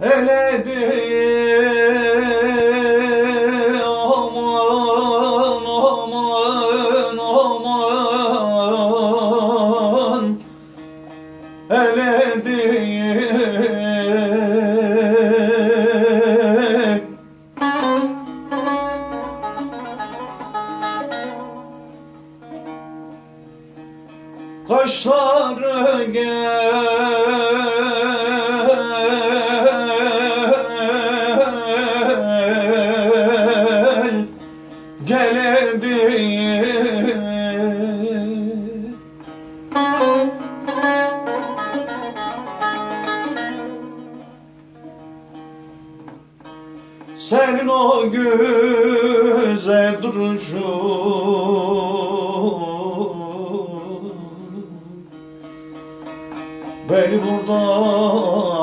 eledi aman aman aman. Eledi Kaşları gel Senin o güzel duruşun. Beni burada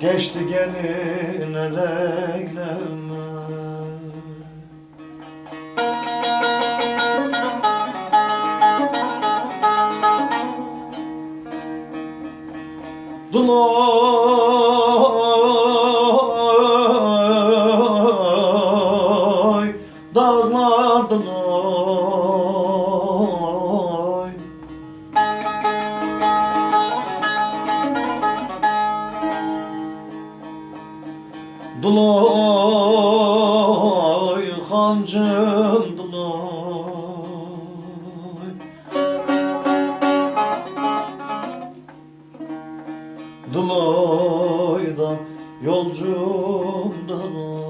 Geçti gelin eyleme Duloy Dağlar duloy Duloy hancım duloy. Duloydan yolcum duloy.